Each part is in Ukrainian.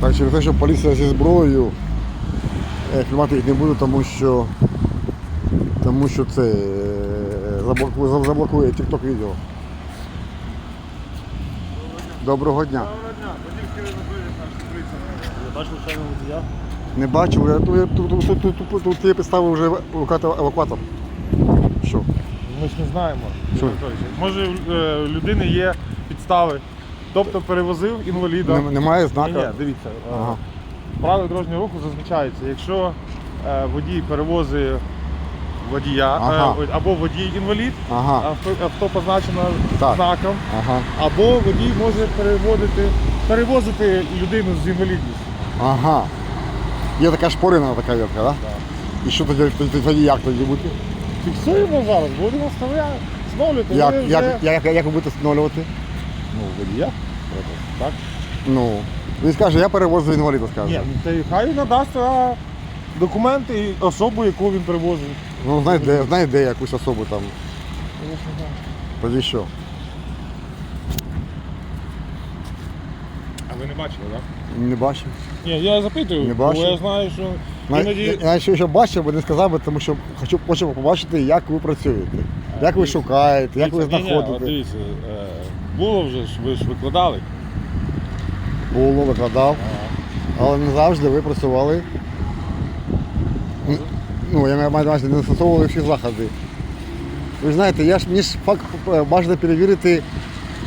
Так, через те, що поліція зі зброєю, е, знімати їх не буду, тому що тому що це е, заблокує, за- заблокує TikTok відео. Доброго дня. Не бачив, я, тут, тут, тут, тут, тут, тут, тут є підстави вже викликати евакуатор. Що? Ми ж не знаємо. Що? Може е, у людини є підстави. Тобто перевозив інваліда. Нем- Немає Ні, знака. ні, дивіться. е, Ага. В правилах дорожнього руху зазначається, якщо е, водій перевозить водія Ага. е, або водій інвалід, Ага, авто, авто позначено Так. знаком, ага, або водій може переводити, перевозити людину з інвалідністю. ага. Є така шпорина, така ветка, так? Да? І що тоді, тоді, тоді як тоді бути? Фіксуємо зараз, будемо вставляти, встановлювати. Як, Ви вже- як, як, як ви будете встановлювати? Ну, водія. Так? Ну, він скаже, я перевозив інваліда, скаже. Ні, ну то хай надасть а, документи і особу, яку він привозив. Ну, знайде, знайде якусь особу там. Тоді що? А ви не бачили, так? Не бачив. Ні, я запитую, Не бо я знаю, що Я, іноді. я, я ще, ще бачив, бо не сказав би, тому що хочу, хочу побачити, як ви працюєте. Як ви шукаєте, як ви Дивіться, от знаходите. Дивіться, е, було вже ж, ви ж викладали. Було, викладав, але не завжди ви працювали. Ну, я маю на увазі, не застосовували всі заходи. Ви ж знаєте, я ж мені ж факт е, бажано перевірити,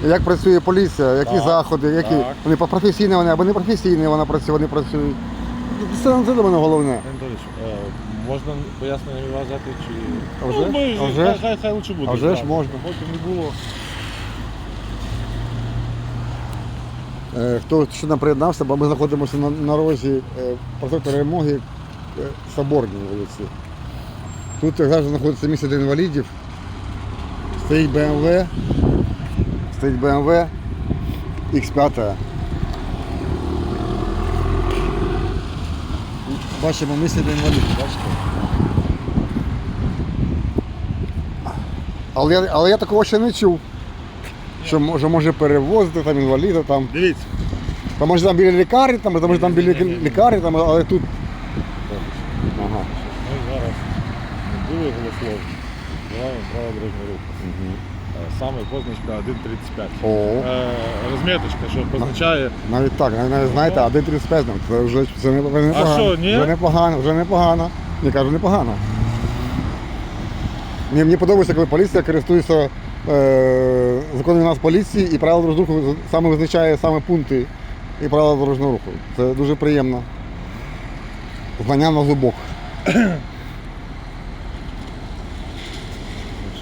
як працює поліція, які Так, заходи, які так. вони професійні вони або не професійні вона працює, вони працюють. Це, це для мене головне. Анатолійович, е, можна пояснення від вас взяти чи. А вже? Ну, ми, А вже хай, хай, лучше буде. А вже ж так. можна. Потім не було. Хто ще нам приєднався, бо ми знаходимося на, на розі е, проспекту Перемоги е, Соборній вулиці. Тут зараз знаходиться місце для інвалідів. Стоїть BMW. Стоїть BMW X5. Бачимо місце для інвалідів, бачите? Але але я такого ще не чув. Що може, може перевозити там інваліда там. Дивіться. Там може там біля лікарні, там, там може там біля лікарні, там, але тут. Ага. Ми зараз не були голословні. Відкриваємо право дорожнього руху. Е, Саме позначка 1.35. О, Е, розміточка, що позначає. навіть так, навіть, навіть знаєте, а де 35 там, це вже це не, вже непогано. що, ні? Вже непогано, вже непогано. Я кажу, непогано. Мені, мені подобається, коли поліція користується е, законами нас поліції і правила дорожнього руху саме визначає саме пункти і правила дорожнього руху. Це дуже приємно. Знання на зубок.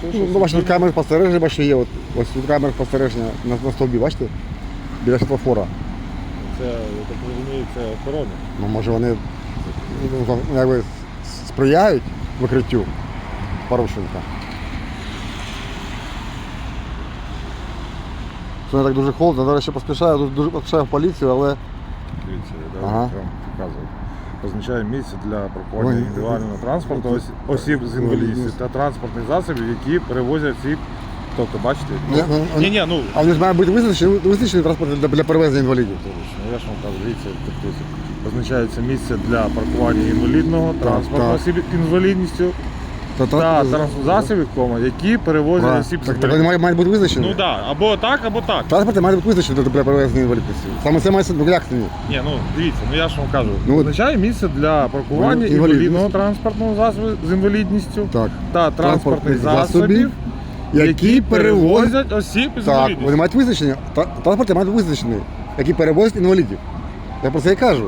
Ну, ну, бачите, камери спостереження, бачите, є. От, ось тут камери спостереження на, на стовбі, бачите? Біля світлофора. Це, я так розумію, це охорона. Ну, може вони ну, якби сприяють викриттю порушенка. Сьогодні так дуже холодно, зараз ще поспішаю, дуже, дуже поспішаю в поліцію, але Дивіться, я Ага. вам показую. Позначає місце для паркування Ой, індивідуального транспорту ос- осіб з інвалідністю та транспортних засобів, які перевозять осіб. Тобто, бачите? Ні, ну, ні, ні, ну а вони ж мають бути визначені, визначені транспорт для, для перевезення інвалідів. Ну, я ж вам кажу, дивіться, тобто позначається місце для паркування інвалідного транспорту так. осіб з інвалідністю Та, та засобів, кома, які перевозять осіб з Так, так вони інвалідністю. мають, мають бути визначені. Ну так, або так, або так. Транспорти мають бути визначені для перевезення інвалідності. Саме це має ну як це ні? Ні, ну дивіться, ну я ж вам кажу, Ну, от- місце для паркування інвалідність. інвалідного транспортного засобу з інвалідністю Так. та транспортних засобів, засобів, які перевозять осіб з Так, інвалідністю. вони мають визначення. Та- Транспорти мають бути визначені, які перевозять інвалідів. Я про це і кажу.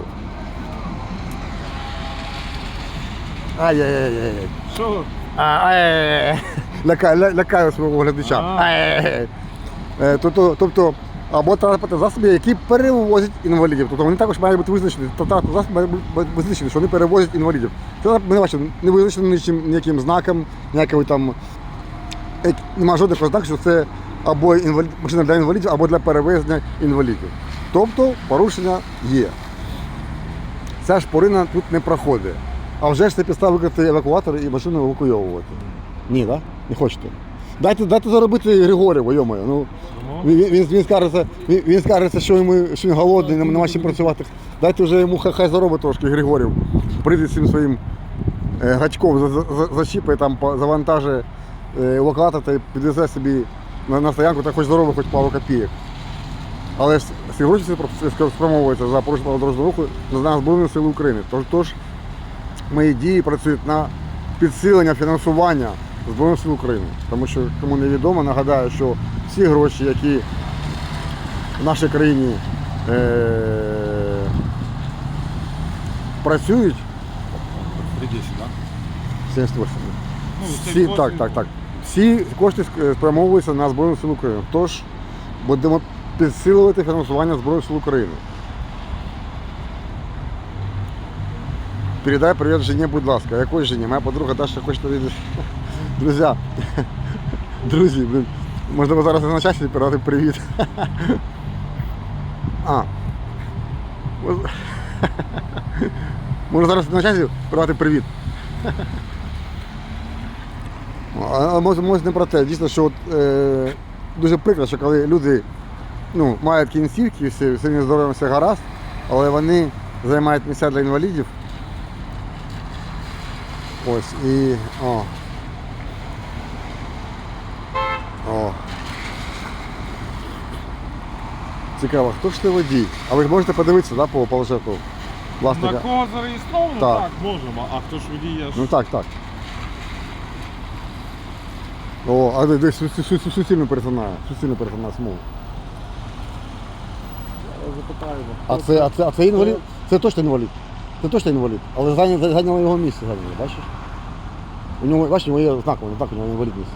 Ай-яй-яй-яй. Що? Ай-яй-яй. Лякаю, ля- лякаю свого глядача. Ай-яй-яй. Е, Тобто, тобто, або транспортні засоби, які перевозять інвалідів. Тобто вони також мають бути визначені. Тобто засоби мають бути визначені, що вони перевозять інвалідів. Це ми не бачимо, не визначено нічим, ніяким знаком, ніякою там Як- Нема жодних ознак, що це або інвалід, машина для інвалідів, або для перевезення інвалідів. Тобто порушення є. Ця шпорина тут не проходить. А вже ж це підстава викрити евакуатор і машину евакуйовувати. Ні, так? Не хочете. Дайте, дайте заробити Григорєву, йомаю. Ну, він, він, він, скажеться, він, він скажеться, що, йому, що він голодний, нема, нема чим працювати. Дайте вже йому хай, хай заробить трошки Григорів. Прийде з цим своїм е, гачком, за, за, за- зачіпає, там, по- завантаже е, локата та й підвезе собі на, на стоянку та хоч заробить хоч пару копійок. Але ж ці гроші спрямовуються за порушення правил дорожнього руху на Збройні Сили України. Тож, тож мої дії працюють на підсилення фінансування Збройних сил України. Тому що, кому не відомо, нагадаю, що всі гроші, які в нашій країні е- працюють, 310, так? 78. Ну, Всі, так, так, так. Всі кошти спрямовуються на Збройні Сили України. Тож будемо підсилювати фінансування Збройних сил України. Передай привіт жене, будь ласка. Якої жені? Моя подруга Даша хоче тобі. Друзі, друзі, блин, можливо зараз на часі передати привіт. А. Мож- Можна зараз на часі передати привіт. А може, може не про те. Дійсно, що от, е, дуже прикро, що коли люди ну, мають кінцівки, всі, всі здоров'ям все гаразд, але вони займають місця для інвалідів. Ось і. О. О. Цікаво, хто ж ти водій? А ви ж можете подивитися да, по планшету На кого зареєстровано, Так. так. можемо. А хто ж водій, я ж... Ну так, так. О, а де, де су- су- су- суцільно перетинає, суцільно перетинає смугу. запитаємо. А це, а це, а це інвалід? Це точно інвалід. Це точно інвалід. Але зайняло, його місце, зайняло, бачиш? У нього, бачиш, у нього є знак, знак, у нього інвалідність.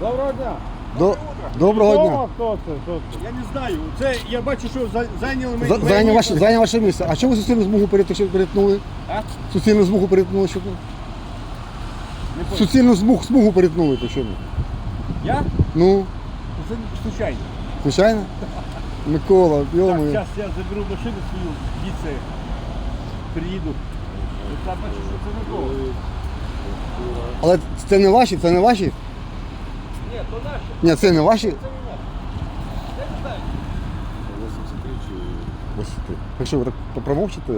Доброго дня. До, доброго дня. Хто, це? Хто це? Я не знаю. Це я бачу, що за- зайняли ми. За- Зайняв ваше, зайняв ваше місце. А чому ви суцільну смугу перетнули? перетнули? А? Суцільну смугу перетнули, що? Не понял. Суцільну смугу, смугу перетнули, то чому? Я? Ну, Це случайно. звичайно. Микола, Так, зараз я заберу машину свою, діти приїду. Я бачу, що це не то. Але це не ваші, це не ваші? Ні, то наші. Ні, це не ваші. Це не наші. Я не знаю. 83 чи... Ось ти. Якщо ви так промовчите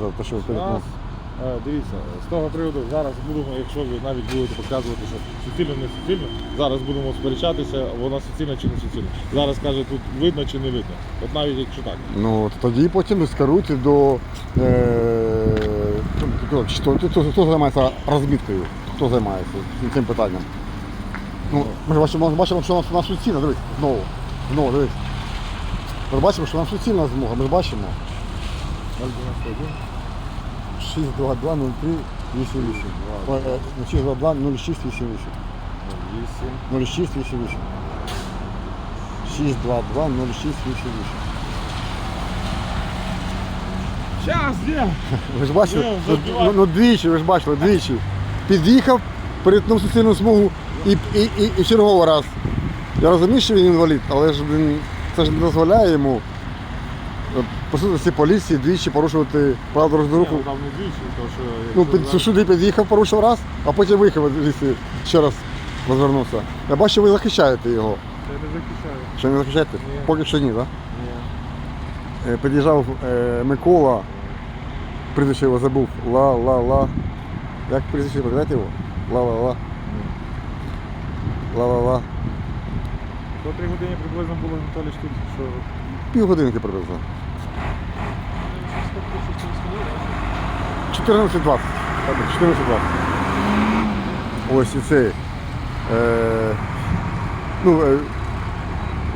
за те, що ви перед Нас, дивіться, з того приводу зараз будемо, якщо ви навіть будете показувати, що суцільно не суцільно, зараз будемо сперечатися, вона суцільна чи не суцільна. Зараз каже, тут видно чи не видно. От навіть якщо так. Ну, от тоді потім скеруйте до. Е, хто, хто, займається розміткою? Хто займається цим питанням? Ну, ми ж бачимо, що у нас, суцільна, дивись, знову. Знову, дивись. Ми бачимо, що у нас суцільна змога, ми бачимо. 622 03 88. Ой, е, ну, 622 06 88. 8. 06 88. 622 06 88. Час, є! Ви ж бачили? Ні, Ну, забивай. ну двічі, ви ж бачили, двічі. Під'їхав, перетнув суцільну смугу і, і, і, і черговий раз. Я розумію, що він інвалід, але ж він, це ж не дозволяє йому по суті всі поліції двічі порушувати правила дорожнього руху. Там не двічі, тому що... Ну, під сюди під'їхав, порушив раз, а потім виїхав звідси ще раз розвернувся. Я бачу, ви захищаєте його. Я не захищаю. Що не захищаєте? Ні. Поки що ні, так? Ні. Е, Під'їжджав е, Микола, прізвище його забув. Ла-ла-ла. Як прізвище, пам'ятаєте його? Ла-ла-ла. Ла-ла-ла. До три години приблизно було Анатолій тут, що Півгодинки приблизно. 14.20. Так, 14.20. Ось і цей. Е, ну, е,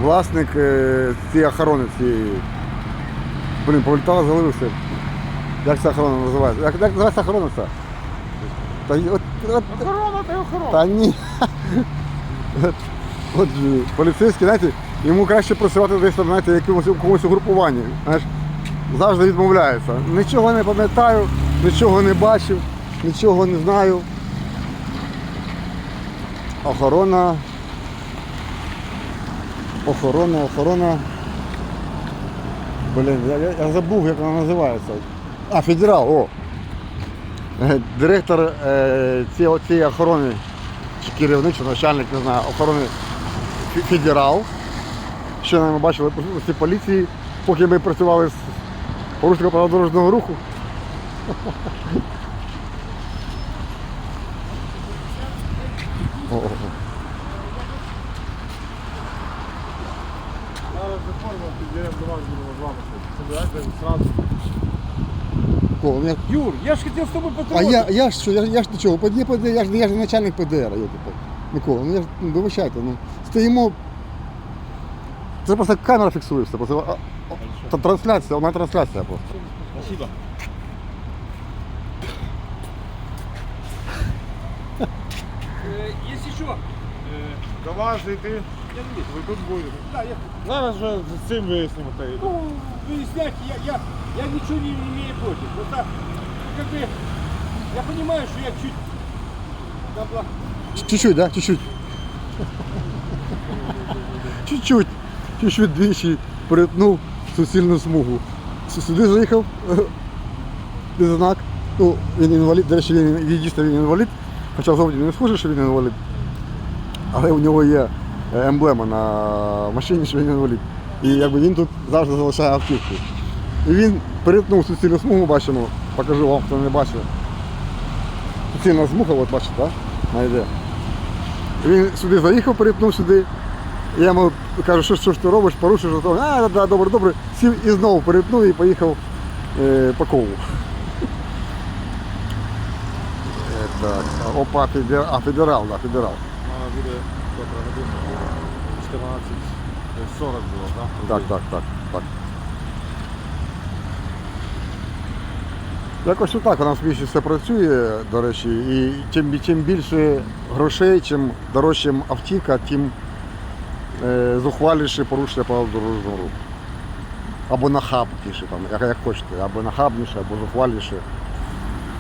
власник е, цієї охорони цієї. Блін, повертала, заливився. Як ця охорона називається? Як, як називається охорона ця? Та, й- от, от, охорона та й охорона. та ні. От, от же, поліцейський, знаєте, йому краще працювати десь там, знаєте, якомусь комусь угрупуванні. Знаєш, завжди відмовляється. Нічого не пам'ятаю, нічого не бачив, нічого не знаю. Охорона. Охорона, охорона. Блін, я, я, я забув, як вона називається. А, федерал, о. Е, Директор е, цієї, цієї охорони чи керівник, чи начальник, не знаю, охорони федерал. Ще ми бачили поліції, поки ми працювали з порушником правил дорожнього руху. О-о-о. Зараз реформа підберемо до вас, будемо з вами. Собирайте зразу. О, я- Юр, я ж хотів з тобою А потрогати. я, я ж що, я, я ж до чого? ПД, ПД, я ж, я ж не начальник ПДР, я типу. Микола, ну я ж, ну, вибачайте, ну, стоїмо. Це просто камера фіксує все. Просто, а, а, та трансляція, вона трансляція просто. Спасибо. Е, Якщо що, е, До вас зайти, я не ви тут будете. Да, я, Зараз вже з цим вияснимо. та й- ну, выяснять, я, я, я ничего не имею против. Просто, как бы, я понимаю, что я чуть добла. Чуть-чуть, да? Чуть-чуть. Чуть-чуть. Чуть-чуть двічі перетнув Суцільну смугу. Сюди заїхав е, знак. Ну, він інвалід, до речі, він, дійсно він інвалід, хоча зовні не схоже, що він інвалід. Але у нього є е, емблема на машині, що він інвалід. І якби він тут завжди залишає автівку. І він перетнув суцільну смугу, бачимо, покажу вам, хто не бачив. Суцільна смуга, от бачите, так? Вона. Він сюди заїхав, перетнув сюди. Я йому кажу, що, що ж ти робиш, порушиш, а то, а, да, добре, добре. Сів і знову перетнув і поїхав е, по колу. Е, так, опа, федерал, а федерал, да, федерал. Вона буде котра година. 14.40 було, так? Так, так, так, так. Якось отак у нас більше все працює, до речі, і чим, чим більше грошей, чим дорожча автівка, тим зухваліше порушення правил дорожнього руху. Або нахабніше, там, як, як хочете, або нахабніше, або зухваліше.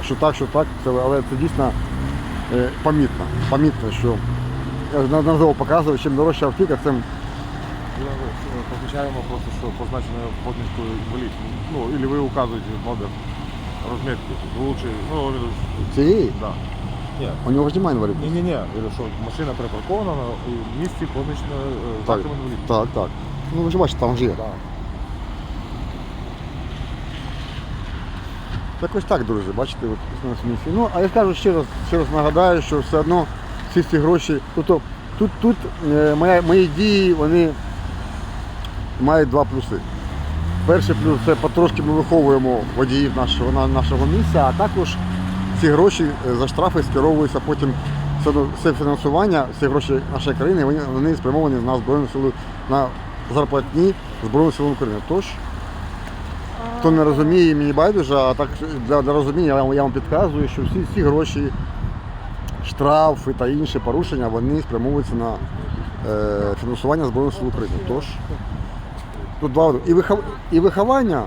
Що так, що так, це, але це дійсно е, помітно. Помітно, що я ж неодноразово показував, чим дорожча автівка, тим Ми Позначаємо просто, що позначено позначкою інвалід. Ну, або ви указуєте номер розмітки. Лучше, ну, цієї. да. Ні, У нього ж немає інвалідності. ні, ні, ні. Говорю, що машина припаркована на і в місці позначено е, Так, знаком інвалід. так, так. Ну ви ж бачите, там же є. Да. Якось так, друзі, бачите, от на смісі. Ну, а я скажу ще раз, ще раз нагадаю, що все одно всі ці гроші. Тобто тут, тут е, моя, мої дії вони мають два плюси. Перший плюс це потрошки ми виховуємо водіїв нашого, на- нашого місця, а також ці гроші е, за штрафи скеровуються потім все, фінансування, всі гроші нашої країни, вони, вони спрямовані на Збройні сили, на зарплатні Збройних сил України. Тож, хто не розуміє, мені байдуже, а так для, для розуміння я вам, я вам підказую, що всі ці гроші, штрафи та інші порушення, вони спрямовуються на е, фінансування Збройних сил України. Тож, тут два і, вихов, і виховання,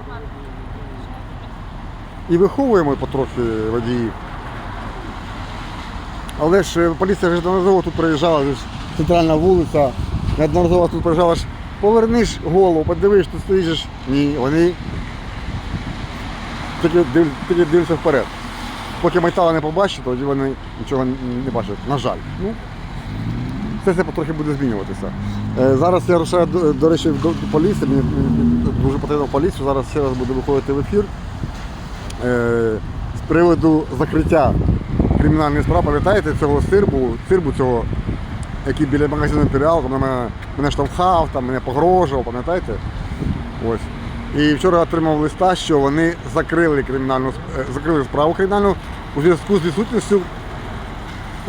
і виховуємо потрохи водіїв. Але ж е, поліція ж неодноразово тут приїжджала, ж центральна вулиця, неодноразово тут приїжджала ж, поверни ж голову, подивись, тут стоїш. Ні, вони тільки, див, тільки дивляться вперед. Поки Майтала не побачить, тоді вони нічого не бачать. На жаль. Ну, це все потрохи буде змінюватися. Е, Зараз я рушаю, до, речі, до поліції, мені дуже потрібно в поліцію, зараз ще раз буду виходити в ефір. Е, з приводу закриття кримінальної справи, пам'ятаєте цього сирбу, сирбу цього, який біля магазину Імперіал, там мене, мене штовхав, там, мене погрожував, пам'ятаєте? Ось. І вчора отримав листа, що вони закрили кримінальну е, закрили справу кримінальну у зв'язку з відсутністю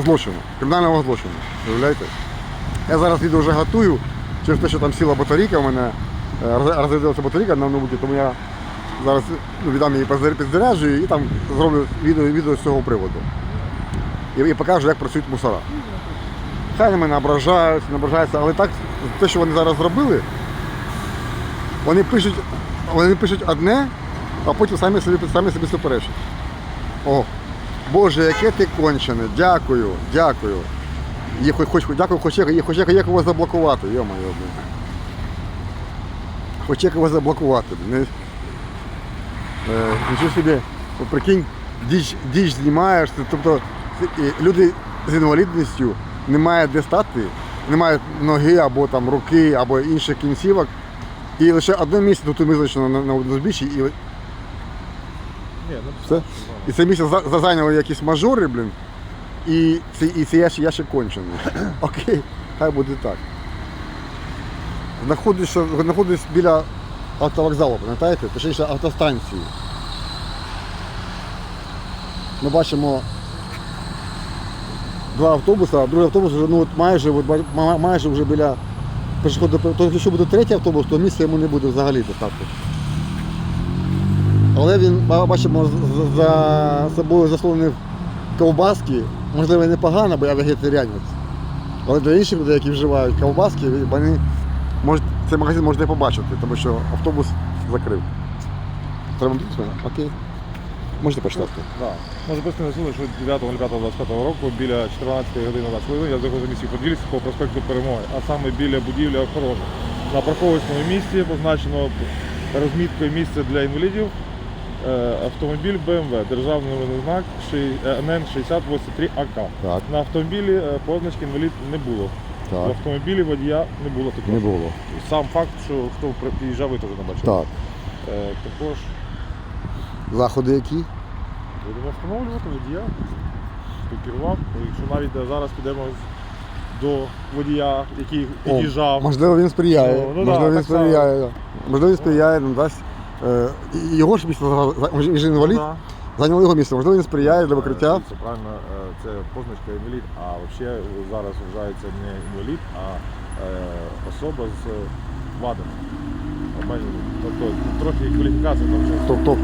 злочину, кримінального злочину. Уявляєте? Я зараз відео вже готую через те, що там сіла батарейка у мене, е, роз- розрядилася батарейка на ноутбуці, тому я зараз ну, віддам її підзаряджую і там зроблю відео, відео з цього приводу. І, і покажу, як працюють мусора. Хай на мене ображаються, не ображаються, але так, те, що вони зараз зробили, вони пишуть, вони пишуть одне, а потім самі собі, самі собі суперечать. О, Боже, яке ти кончене, дякую, дякую. Є, хоч, хоч, дякую, хоч, хоч як, його заблокувати, йо-моє. Хоч як його заблокувати. Не, нічого собі, прикинь, діч, діч знімаєш, тобто люди з інвалідністю немає де стати, немає ноги або там руки, або інших кінцівок. І лише одне місце тут визначено на, на узбіччі, і ну все. І це місце за, за зайняли якісь мажори, блін. І це, і це я, ще- я ще кончений. Окей, хай буде так. Знаходишся, знаходжусь біля автовокзалу, пам'ятаєте? Точніше автостанції. Ми бачимо два автобуси, а другий автобус вже ну, от майже, от, майже вже біля пішоходу. Тобто, якщо буде третій автобус, то місця йому не буде взагалі достатньо. Але він, бачимо, за собою заслонив ковбаски. Можливо, непогано, бо я вегетаріанець. Але для інших людей, які вживають ковбаски, вони можуть, цей магазин можна не побачити, тому що автобус закрив. Треба мене? Окей. Можете почитати. Да. Може просто чули, що 9.05.25 року біля 14 години 20 хвилин я заходжу в місті Подільськ по проспекту Перемоги, а саме біля будівлі охорони. На парковочному місці позначено розміткою місце для інвалідів е, автомобіль BMW, державний знак НН 6083 АК. Так, На автомобілі е, позначки інвалід не було. В автомобілі водія не було такого. Не було. Сам факт, що хто при- приїжджав, ви теж не бачили. Так. Е, також Заходи які? Будемо встановлювати водія, хто керував. Якщо навіть е, зараз підемо до водія, який О, під'їжджав. Можливо, він сприяє. Ну, ну да, можливо, він так само. сприяє. да. Можливо, він сприяє, надасть. Е, і його ж за- він же інвалід, Да. Зайняли його місце. Можливо, він сприяє для викриття. Це правильно, е, це позначка інвалід, а взагалі зараз вважається не інвалід, а е, особа з вадами. Тобто трохи кваліфікація там вже. Тобто,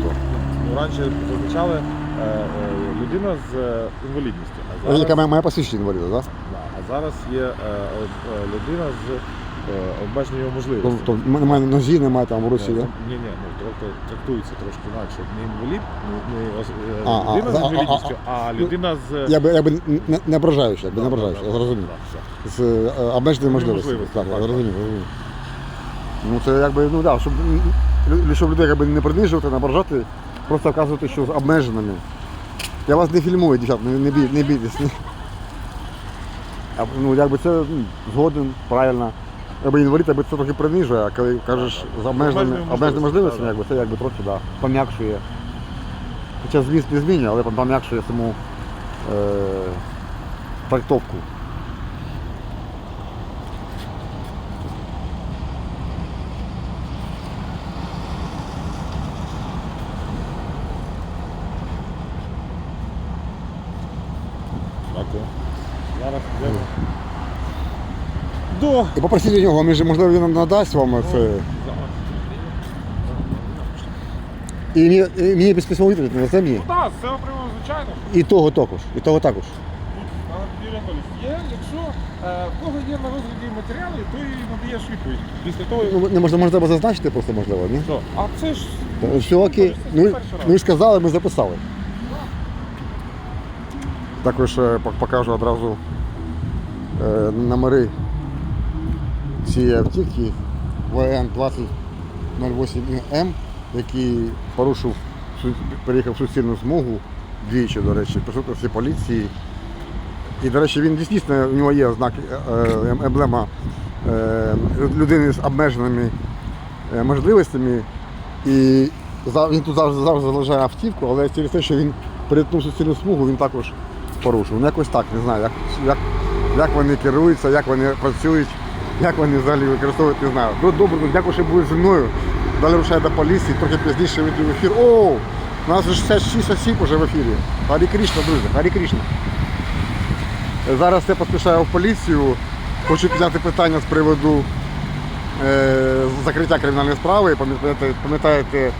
Ну, раніше зазначали е, людина з інвалідністю. А зараз... яка має, посвідчення інваліда, так? Да, А зараз є людина з е, обмеженою можливістю. Тобто немає нозі, немає там в русі, Ні, ні, ні, ну трохи трактується трошки інакше. Не інвалід, не, е, А, а, людина з а, а, інвалідністю, а людина з Я би, я би не, не ображаючи, я би не Да, да, я да, зрозумів. да, все. З е, обмеженою можливості, Так, так, зрозумів, зрозумів. Ну це якби, ну так, щоб, лю- щоб людей якби не принижувати, не ображати, просто вказувати, що з обмеженими. Я вас не фільмую, дівчат, не, не, бій, не бійтесь. А, Ну, якби це ну, згоден, правильно. Якби інвалід, якби це трохи принижує, а коли кажеш з обмеженими, обмеженими можливостями, якби це якби трохи да, пом'якшує. Хоча зміст не змінює, але пом'якшує саму е, трактовку. Дякую. Зараз йдемо. До І попросіть у нього, він же, можливо, він надасть вам це. І мені, і мені без письмової відповіді надасть мені. Так, з цього приводу, звичайно. І того також. І того також. Є, якщо е, в кого є на розгляді матеріали, то і надаєш відповідь. Після того, як- Ну, не можна, можна треба зазначити просто, можливо, ні? Що? А це ж Та, Все окей. Ну, і- ну і сказали, ми записали. Також е, пок- покажу одразу е, номери цієї автівки ВН 2008М, який порушив, переїхав суцільну смугу двічі, до речі, присутності поліції. І, до речі, він дійсно, у нього є знак е, е, емблема е, людини з обмеженими можливостями. І він тут завжди завжди залишає автівку, але через те, що він перетнув суцільну смугу, він також порушив. Ну якось так, не знаю, як, як, як вони керуються, як вони працюють, як вони взагалі використовують, не знаю. Ну, добре, ну, дякую, що були зі мною. Далі рушаю до поліції, трохи пізніше вийду в ефір. О, у нас вже 66 осіб уже в ефірі. Гарі Крішна, друзі, Гарі Крішна. Зараз я поспішаю в поліцію. Хочу підняти питання з приводу е, закриття кримінальної справи. Пам'ятаєте, пам'ятаєте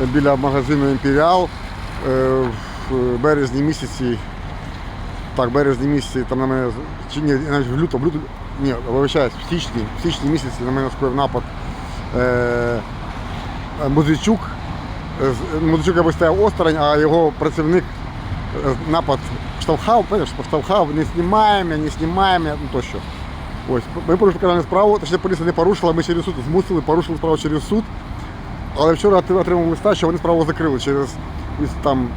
біля магазину Імперіал е, в березні місяці. Так, березні місяці там на мене чи ні, навіть в лютому, в лютому, ні, вибачаюсь, в січні, в січні місяці на мене скоїв напад е, Музичук. Е, Музичук якби стояв осторонь, а його працівник е, напад штовхав, знаєш, штовхав, не знімаємо, не знімаємо, ну тощо. Ось, ми порушили кримінальну справу, точніше поліція не порушила, ми через суд змусили, порушили справу через суд. Але вчора отримав листа, що вони справу закрили через там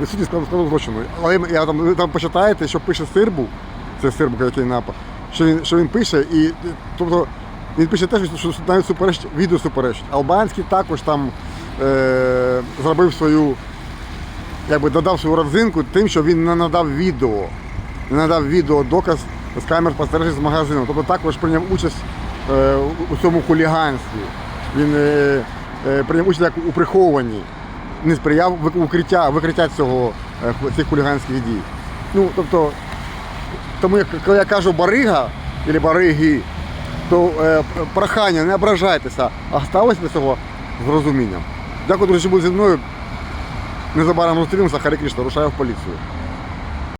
відсутність складу злочину. Але я там, там почитаєте, що пише Сирбу, це Сербик, який напав, що він, що він пише, і тобто він пише теж, що навіть суперечить, відео суперечить. Албанський також там е, зробив свою, якби додав свою родзинку тим, що він не надав відео. Не надав відео доказ з камер спостережень з магазину. Тобто також прийняв участь е, у цьому хуліганстві. Він е, е, прийняв участь як у прихованні, не сприяв вик- укриття, викриття цього, е, цих хуліганських дій. Ну, тобто, тому коли я кажу барига або бариги, то е, прохання, не ображайтеся, а ставитися до цього з розумінням. Дякую, друзі, що були зі мною. Незабаром зустрінемося, Харі Кришна, рушаю в поліцію.